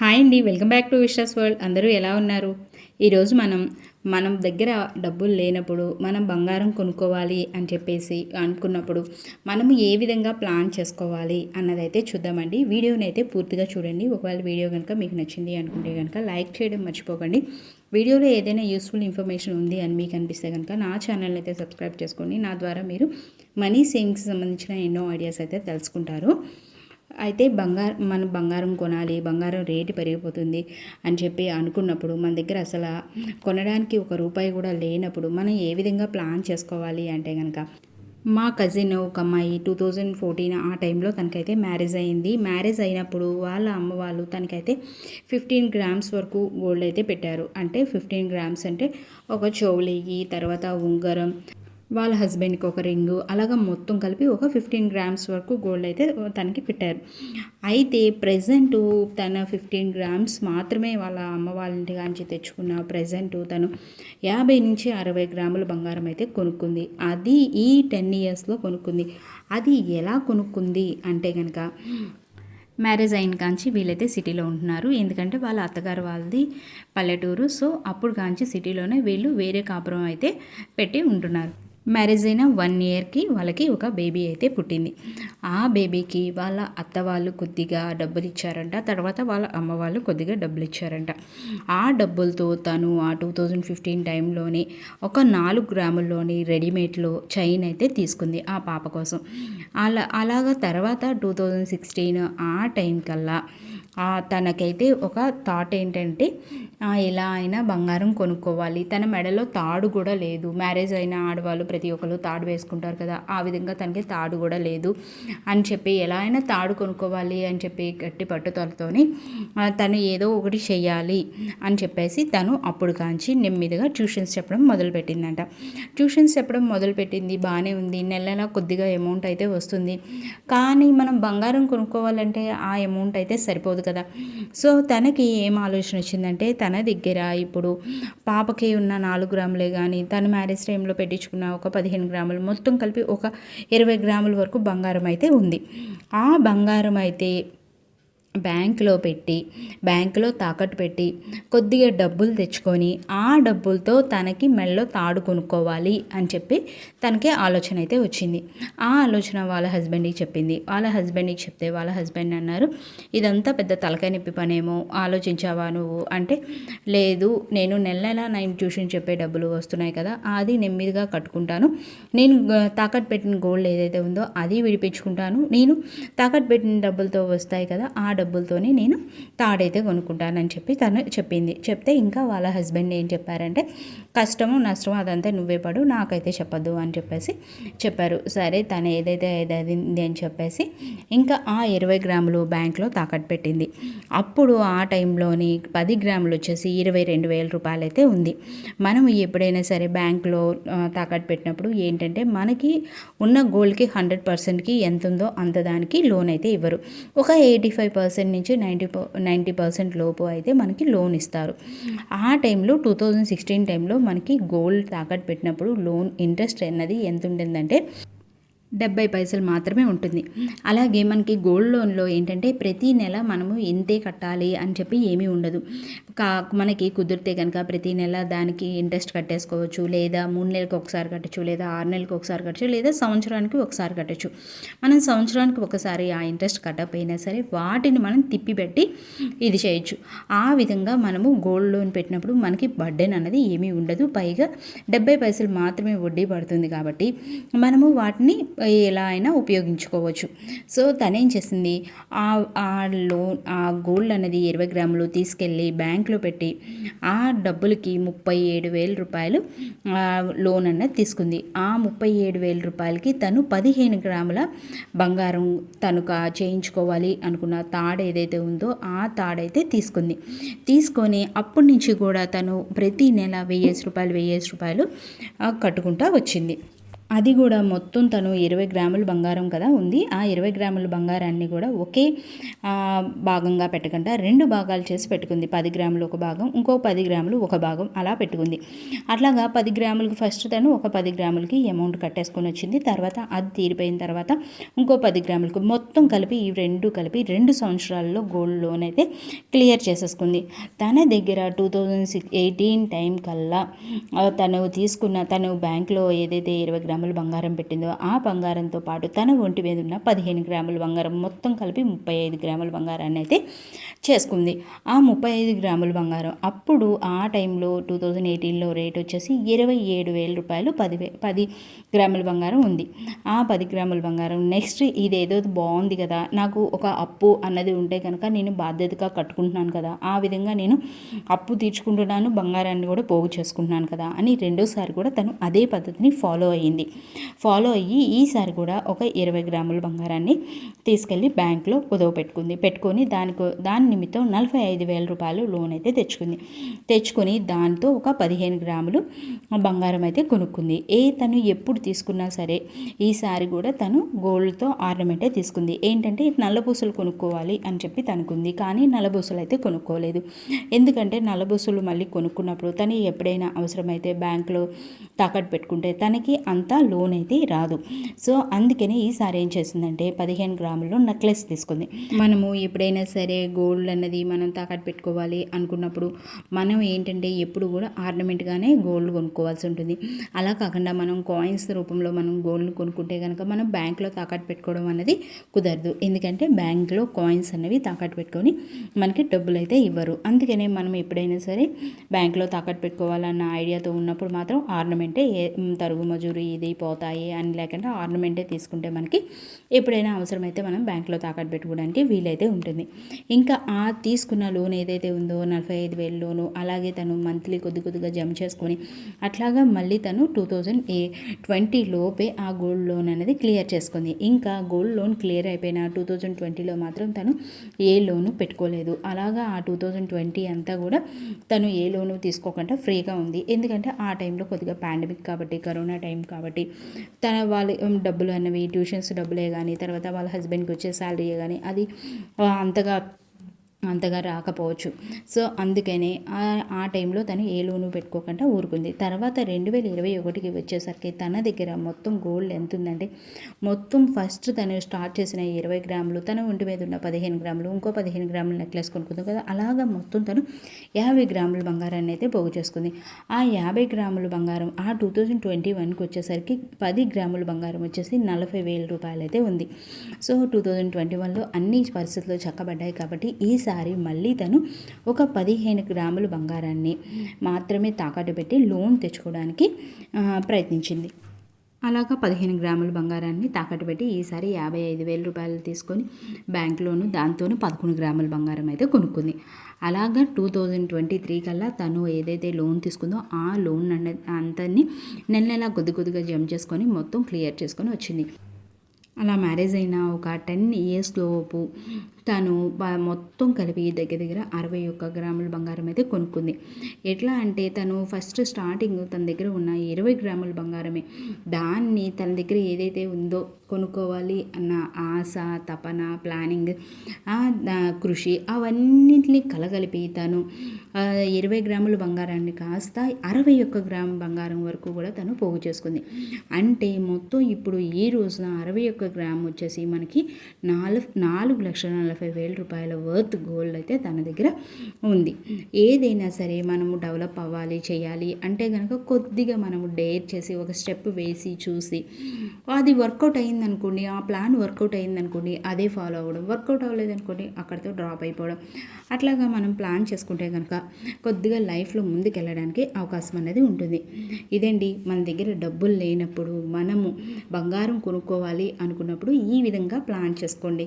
Hi అండి welcome back to Vishwas world. అందరూ ఎలా ఉన్నారు? ఈరోజు మనం మనం దగ్గర డబ్బులు లేనప్పుడు మనం బంగారం కొనుక్కోవాలి అని చెప్పేసి అనుకున్నప్పుడు మనము ఏ విధంగా ప్లాన్ చేసుకోవాలి అన్నదైతే చూద్దామండి. వీడియోని అయితే పూర్తిగా చూడండి. ఒకవేళ వీడియో కనుక మీకు నచ్చింది అనుకుంటే కనుక లైక్ చేయడం మర్చిపోకండి. వీడియోలో ఏదైనా యూస్ఫుల్ ఇన్ఫర్మేషన్ ఉంది అని మీకు అనిపిస్తే కనుక నా ఛానల్ అయితే సబ్స్క్రైబ్ చేసుకోండి. నా ద్వారా మీరు మనీ సేవింగ్స్ సంబంధించిన ఎన్నో ఐడియాస్ అయితే తెలుసుకుంటారు. అయితే బంగారం మనం బంగారం కొనాలి బంగారం రేటు పెరిగిపోతుంది అని చెప్పి అనుకున్నప్పుడు మన దగ్గర అసలు కొనడానికి ఒక రూపాయి కూడా లేనప్పుడు మనం ఏ విధంగా ప్లాన్ చేసుకోవాలి అంటే కనుక మా కజిన్ ఒక అమ్మాయి టూ థౌజండ్ ఫోర్టీన్ ఆ టైంలో తనకైతే మ్యారేజ్ అయింది. మ్యారేజ్ అయినప్పుడు వాళ్ళ అమ్మ వాళ్ళు తనకైతే ఫిఫ్టీన్ గ్రామ్స్ వరకు గోల్డ్ అయితే పెట్టారు. అంటే ఫిఫ్టీన్ గ్రామ్స్ అంటే ఒక చెవులిగి తర్వాత ఉంగరం వాళ్ళ హస్బెండ్కి ఒక రింగు అలాగ మొత్తం కలిపి ఒక ఫిఫ్టీన్ గ్రామ్స్ వరకు గోల్డ్ అయితే తనకి పెట్టారు. అయితే ప్రజెంట్ తన ఫిఫ్టీన్ గ్రామ్స్ మాత్రమే వాళ్ళ అమ్మ వాళ్ళ ఇంటి తెచ్చుకున్న ప్రజెంట్ తను యాభై నుంచి అరవై గ్రాముల బంగారం అయితే కొనుక్కుంది. అది ఈ టెన్ ఇయర్స్లో కొనుక్కుంది. అది ఎలా కొనుక్కుంది అంటే కనుక మ్యారేజ్ అయిన కాంచి వీళ్ళైతే సిటీలో ఉంటున్నారు. ఎందుకంటే వాళ్ళ అత్తగారు వాళ్ళది పల్లెటూరు. సో అప్పుడు కాంచి సిటీలోనే వీళ్ళు వేరే కాపురం అయితే పెట్టి ఉంటున్నారు. మ్యారేజ్ అయిన వన్ ఇయర్కి వాళ్ళకి ఒక బేబీ అయితే పుట్టింది. ఆ బేబీకి వాళ్ళ అత్త వాళ్ళు కొద్దిగా డబ్బులు ఇచ్చారంట తర్వాత వాళ్ళ అమ్మ వాళ్ళు కొద్దిగా డబ్బులు ఇచ్చారంట. ఆ డబ్బులతో తను ఆ టూ థౌజండ్ ఫిఫ్టీన్ టైంలోనే ఒక నాలుగు గ్రాముల్లోని రెడీమేడ్లో చైన్ అయితే తీసుకుంది ఆ పాప కోసం. అలా అలాగా తర్వాత టూ థౌజండ్ సిక్స్టీన్ ఆ టైం కల్లా తనకైతే ఒక థాట్ ఏంటంటే ఎలా అయినా బంగారం కొనుక్కోవాలి. తన మెడలో తాడు కూడా లేదు. మ్యారేజ్ అయిన ఆడవాళ్ళు ప్రతి ఒక్కరు తాడు వేసుకుంటారు కదా ఆ విధంగా తనకి తాడు కూడా లేదు. అని చెప్పి ఎలా అయినా తాడు కొనుక్కోవాలి అని చెప్పి గట్టి పట్టుదలతోని తను ఏదో ఒకటి చేయాలి అని చెప్పేసి తను అప్పుడు కాంచి నెమ్మదిగా ట్యూషన్స్ చెప్పడం మొదలుపెట్టిందంట. ట్యూషన్స్ చెప్పడం మొదలుపెట్టింది బాగానే ఉంది. నెల నెల కొద్దిగా అమౌంట్ అయితే వస్తుంది. కానీ మనం బంగారం కొనుక్కోవాలంటే ఆ అమౌంట్ అయితే సరిపోదు కదా. సో తనకి ఏం ఆలోచన వచ్చిందంటే తన దగ్గర ఇప్పుడు పాపకి ఉన్న నాలుగు గ్రాములే కానీ తను మ్యారేజ్ టైంలో పెట్టించుకున్న ఒక పదిహేను గ్రాములు మొత్తం కలిపి ఒక ఇరవై గ్రాముల వరకు బంగారం అయితే ఉంది. ఆ బంగారం అయితే బ్యాంకులో పెట్టి బ్యాంకులో తాకట్టు పెట్టి కొద్దిగా డబ్బులు తెచ్చుకొని ఆ డబ్బులతో తనకి మెళ్ళలో తాడు కొనుక్కోవాలి అని చెప్పి తనకి ఆలోచన అయితే వచ్చింది. ఆ ఆలోచన వాళ్ళ హస్బెండ్కి చెప్పింది. వాళ్ళ హస్బెండ్కి చెప్తే వాళ్ళ హస్బెండ్ అన్నారు ఇదంతా పెద్ద తలకాయ నొప్పి పనేమో ఆలోచించావా నువ్వు? అంటే లేదు నేను నెల నెల నైన్ ట్యూషన్ చెప్పే డబ్బులు వస్తున్నాయి కదా అది నెమ్మదిగా కట్టుకుంటాను. నేను తాకట్టు పెట్టిన గోల్డ్ ఏదైతే ఉందో అది విడిపించుకుంటాను. నేను తాకట్టు పెట్టిన డబ్బులతో వస్తాయి కదా ఆ డబ్బులతోనే నేను తాడైతే కొనుక్కుంటానని చెప్పి తను చెప్పింది. చెప్తే ఇంకా వాళ్ళ హస్బెండ్ ఏం చెప్పారంటే కష్టము నష్టము అదంతా నువ్వే పడు నాకైతే చెప్పద్దు అని చెప్పేసి చెప్పారు. సరే తను ఏదైతే ఏదైంది అని చెప్పేసి ఇంకా ఆ ఇరవై గ్రాములు బ్యాంక్లో తాకట్టు పెట్టింది. అప్పుడు ఆ టైంలోని పది గ్రాములు వచ్చేసి ఇరవై రెండు వేల రూపాయలు అయితే ఉంది. మనం ఎప్పుడైనా సరే బ్యాంక్లో తాకట్టు పెట్టినప్పుడు ఏంటంటే మనకి ఉన్న గోల్డ్కి హండ్రెడ్ పర్సెంట్కి ఎంత ఉందో అంత దానికి లోన్ అయితే ఇవ్వరు. ఒక ఎయిటీ ఫైవ్ పర్సెంట్ నుంచి నైంటీ నైంటీ పర్సెంట్ లోపు అయితే మనకి లోన్ ఇస్తారు. ఆ టైంలో టూ థౌజండ్ సిక్స్టీన్ టైంలో మనకి గోల్డ్ తాకట్టు పెట్టినప్పుడు లోన్ ఇంట్రెస్ట్ అన్నది ఎంత ఉంటుందంటే డెబ్బై పైసలు మాత్రమే ఉంటుంది. అలాగే మనకి గోల్డ్ లోన్లో ఏంటంటే ప్రతి నెల మనము ఇంతే కట్టాలి అని చెప్పి ఏమీ ఉండదు. కా మనకి కుదిరితే కనుక ప్రతి నెల దానికి ఇంట్రెస్ట్ కట్టేసుకోవచ్చు లేదా మూడు నెలలకు ఒకసారి కట్టచ్చు లేదా ఆరు నెలలకు ఒకసారి కట్టచ్చు లేదా సంవత్సరానికి ఒకసారి కట్టచ్చు. మనం సంవత్సరానికి ఒకసారి ఆ ఇంట్రెస్ట్ కట్టకపోయినా సరే వాటిని మనం తిప్పిపెట్టి ఇది చేయొచ్చు. ఆ విధంగా మనము గోల్డ్ లోన్ పెట్టినప్పుడు మనకి బర్డెన్ అన్నది ఏమీ ఉండదు. పైగా డెబ్బై పైసలు మాత్రమే వడ్డీ పడుతుంది కాబట్టి మనము వాటిని ఎలా అయినా ఉపయోగించుకోవచ్చు. సో తనేం చేసింది? ఆ లోన్ ఆ గోల్డ్ అనేది ఇరవై గ్రాములు తీసుకెళ్ళి బ్యాంక్లో పెట్టి ఆ డబ్బులకి ముప్పై ఏడు వేల రూపాయలు లోన్ అన్నది తీసుకుంది. ఆ ముప్పై ఏడు వేల రూపాయలకి తను పదిహేను గ్రాముల బంగారం తను చేయించుకోవాలి అనుకున్న తాడు ఏదైతే ఉందో ఆ తాడైతే తీసుకుంది. తీసుకొని అప్పటి నుంచి కూడా తను ప్రతి నెల వెయ్యేసి రూపాయలు వెయ్యేసి రూపాయలు కట్టుకుంటా వచ్చింది. అది కూడా మొత్తం తను ఇరవై గ్రాముల బంగారం కదా ఉంది. ఆ ఇరవై గ్రాముల బంగారాన్ని కూడా ఒకే భాగంగా పెట్టకుండా రెండు భాగాలు చేసి పెట్టుకుంది. పది గ్రాములు ఒక భాగం ఇంకో పది గ్రాములు ఒక భాగం అలా పెట్టుకుంది. అట్లాగా పది గ్రాములకు ఫస్ట్ తను ఒక పది గ్రాములకి అమౌంట్ కట్టేసుకొని వచ్చింది. తర్వాత అది తీరిపోయిన తర్వాత ఇంకో పది గ్రాములకు మొత్తం కలిపి ఈ రెండు కలిపి రెండు సంవత్సరాల్లో గోల్డ్ లోన్ అయితే క్లియర్ చేసేసుకుంది. తన దగ్గర two thousand six eighteen time కల్లా తను తీసుకున్న తను బ్యాంక్లో ఏదైతే ఇరవై గ్రాములు బంగారం పెట్టిందో ఆ బంగారంతో పాటు తన ఒంటి మీద ఉన్న పదిహేను గ్రాముల బంగారం మొత్తం కలిపి ముప్పై ఐదు గ్రాముల బంగారాన్ని అయితే చేసుకుంది. ఆ ముప్పై ఐదు గ్రాముల బంగారం అప్పుడు ఆ టైంలో టూ థౌజండ్ ఎయిటీన్లో రేట్ వచ్చేసి ఇరవై ఏడు వేల రూపాయలు పది పది గ్రాముల బంగారం ఉంది. ఆ పది గ్రాముల బంగారం నెక్స్ట్ ఇదేదో బాగుంది కదా నాకు ఒక అప్పు అన్నది ఉంటే కనుక నేను బాధ్యతగా కట్టుకుంటున్నాను కదా ఆ విధంగా నేను అప్పు తీర్చుకుంటున్నాను బంగారాన్ని కూడా పోగు చేసుకుంటున్నాను కదా అని రెండోసారి కూడా తను అదే పద్ధతిని ఫాలో అయ్యింది ఫాలో అయ్యి ఈసారి కూడా ఒక ఇరవై గ్రాముల బంగారాన్ని తీసుకెళ్ళి బ్యాంక్లో కుదవ పెట్టుకుంది. పెట్టుకొని దానికి దాని నిమిత్తం నలభై ఐదు వేల రూపాయలు లోన్ అయితే తెచ్చుకుంది. తెచ్చుకొని దాంతో ఒక పదిహేను గ్రాములు బంగారం అయితే కొనుక్కుంది. ఏ తను ఎప్పుడు తీసుకున్నా సరే ఈసారి కూడా తను గోల్డ్తో ఆర్నమెంటే తీసుకుంది. ఏంటంటే నల్లబూసులు కొనుక్కోవాలి అని చెప్పి తనుకుంది. కానీ నల్లబూసులు అయితే కొనుక్కోలేదు. ఎందుకంటే నల్లబూసులు మళ్ళీ కొనుక్కున్నప్పుడు తను ఎప్పుడైనా అవసరమైతే బ్యాంకులో తాకట్టు పెట్టుకుంటే తనకి అంతా లోన్ అయితే రాదు. సో అందుకని ఈసారి ఏం చేసిందంటే పదిహేను గ్రాములు నెక్లెస్ తీసుకుంది. మనము ఎప్పుడైనా సరే గోల్డ్ అన్నది మనం తాకట్టు పెట్టుకోవాలి అనుకున్నప్పుడు మనం ఏంటంటే ఎప్పుడు కూడా ఆర్నమెంట్గానే గోల్డ్ కొనుక్కోవాల్సి ఉంటుంది. అలా కాకుండా మనం కాయిన్స్ రూపంలో మనం గోల్డ్ కొనుక్కుంటే కనుక మనం బ్యాంక్లో తాకట్టు పెట్టుకోవడం అనేది కుదరదు. ఎందుకంటే బ్యాంక్లో కాయిన్స్ అనేవి తాకట్టు పెట్టుకొని మనకి డబ్బులు అయితే ఇవ్వరు. అందుకనే మనం ఎప్పుడైనా సరే బ్యాంక్లో తాకట్టు పెట్టుకోవాలన్న ఐడియాతో ఉన్నప్పుడు మాత్రం ఆర్నమెంటే ఏ తరుగు మజూరు ఇది పోతాయి అని లేకుండా ఆర్నమెంటే తీసుకుంటే మనకి ఎప్పుడైనా అవసరమైతే మనం బ్యాంక్లో తాకట్టు పెట్టుకోవడానికి వీలైతే ఉంటుంది. ఇంకా ఆ తీసుకున్న లోన్ ఏదైతే ఉందో నలభై ఐదు వేల లోను అలాగే తను మంత్లీ కొద్ది కొద్దిగా జమ చేసుకొని అట్లాగా మళ్ళీ తను టూ థౌజండ్ ఏ ట్వంటీ లోపే ఆ గోల్డ్ లోన్ అనేది క్లియర్ చేసుకుంది. ఇంకా గోల్డ్ లోన్ క్లియర్ అయిపోయిన టూ థౌజండ్ ట్వంటీలో మాత్రం తను ఏ లోను పెట్టుకోలేదు. అలాగా ఆ టూ థౌజండ్ ట్వంటీ అంతా కూడా తను ఏ లోను తీసుకోకుండా ఫ్రీగా ఉంది. ఎందుకంటే ఆ టైంలో కొద్దిగా పాండమిక్ కాబట్టి కరోనా టైం కాబట్టి తన వాళ్ళ డబ్బులు అనేవి ట్యూషన్స్ డబ్బులే కానీ తర్వాత వాళ్ళ హస్బెండ్కి వచ్చే శాలరీయే కానీ అది అంతగా అంతగా రాకపోవచ్చు. సో అందుకనే ఆ టైంలో తను ఏ లోను పెట్టుకోకుండా ఊరుకుంది. తర్వాత రెండు వేల ఇరవై ఒకటికి వచ్చేసరికి తన దగ్గర మొత్తం గోల్డ్ ఎంత ఉందంటే మొత్తం ఫస్ట్ తను స్టార్ట్ చేసిన ఇరవై గ్రాములు తన ఒంటి మీద ఉన్న పదిహేను గ్రాములు ఇంకో పదిహేను గ్రాములు నెక్లెస్ కొనుక్కుంది కదా అలాగా మొత్తం తను యాభై గ్రాముల బంగారాన్ని అయితే పోగు చేసుకుంది. ఆ యాభై గ్రాముల బంగారం ఆ టూ థౌజండ్ ట్వంటీ వన్కి వచ్చేసరికి పది గ్రాముల బంగారం వచ్చేసి నలభై వేల రూపాయలు అయితే ఉంది. సో టూ థౌజండ్ ట్వంటీ వన్లో అన్ని పరిస్థితులు చక్కబడ్డాయి కాబట్టి ఈసారి మళ్ళీ తను ఒక పదిహేను గ్రాముల బంగారాన్ని మాత్రమే తాకట్టు పెట్టి లోన్ తెచ్చుకోవడానికి ప్రయత్నించింది. అలాగా పదిహేను గ్రాముల బంగారాన్ని తాకట్టు పెట్టి ఈసారి యాభై ఐదు వేల రూపాయలు తీసుకొని బ్యాంక్లోను దాంతోనూ పదకొండు గ్రాముల బంగారం అయితే కొనుక్కుంది. అలాగా టూ థౌజండ్ ట్వంటీ త్రీ కల్లా తను ఏదైతే లోన్ తీసుకుందో ఆ లోన్ అంతని నెల నెల కొద్ది కొద్దిగా జమ చేసుకొని మొత్తం క్లియర్ చేసుకొని వచ్చింది. అలా మ్యారేజ్ అయిన ఒక టెన్ ఇయర్స్ లోపు తను మొత్తం కలిపి దగ్గర దగ్గర అరవై ఒక్క గ్రాముల బంగారం అయితే కొనుక్కుంది. ఎట్లా అంటే తను ఫస్ట్ స్టార్టింగ్ తన దగ్గర ఉన్న ఇరవై గ్రాముల బంగారమే. దాన్ని తన దగ్గర ఏదైతే ఉందో కొనుక్కోవాలి అన్న ఆశ తపన ప్లానింగ్ కృషి అవన్నింటినీ కలగలిపి తను ఇరవై గ్రాముల బంగారాన్ని కాస్త అరవై ఒక్క గ్రాము బంగారం వరకు కూడా తను పోగు చేసుకుంది. అంటే మొత్తం ఇప్పుడు ఈ రోజున అరవై ఒక్క గ్రామ్ వచ్చేసి మనకి నాలుగు నాలుగు లక్షల నలభై వేల రూపాయల వర్త్ గోల్డ్ అయితే తన దగ్గర ఉంది. ఏదైనా సరే మనము డెవలప్ అవ్వాలి చేయాలి అంటే కనుక కొద్దిగా మనము డేర్ చేసి ఒక స్టెప్ వేసి చూసి అది వర్కౌట్ అయిందనుకోండి ఆ ప్లాన్ వర్కౌట్ అయిందనుకోండి అదే ఫాలో అవ్వడం వర్కౌట్ అవ్వలేదు అనుకోండి అక్కడితో డ్రాప్ అయిపోవడం. అట్లాగా మనం ప్లాన్ చేసుకుంటే కనుక కొద్దిగా లైఫ్లో ముందుకెళ్ళడానికి అవకాశం అనేది ఉంటుంది. ఇదండి మన దగ్గర డబ్బులు లేనప్పుడు మనము బంగారం కొనుక్కోవాలి అనుకున్నప్పుడు ఈ విధంగా ప్లాన్ చేసుకోండి.